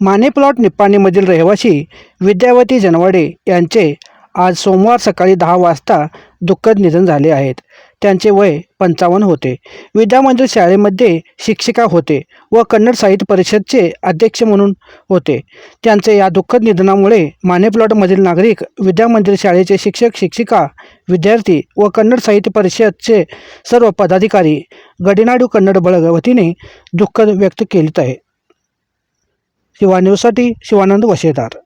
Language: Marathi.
माने प्लॉट निप्पाणीमधील रहिवासी विद्यावती जनवाडे यांचे आज सोमवार सकाळी दहा वाजता दुःखद निधन झाले आहेत. त्यांचे वय पंचावन्न होते. विद्यामंदिर शाळेमध्ये शिक्षिका होते व कन्नड साहित्य परिषदचे अध्यक्ष म्हणून होते. त्यांचे या दुःखद निधनामुळे माने प्लॉटमधील नागरिक विद्यामंदिर शाळेचे शिक्षक शिक्षिका विद्यार्थी व कन्नड साहित्य परिषदचे सर्व पदाधिकारी गडिनाडू कन्नड बळग वतीने दुःख व्यक्त केलीत आहे शिवा न्यूजसाठी शिवानंद वशेदार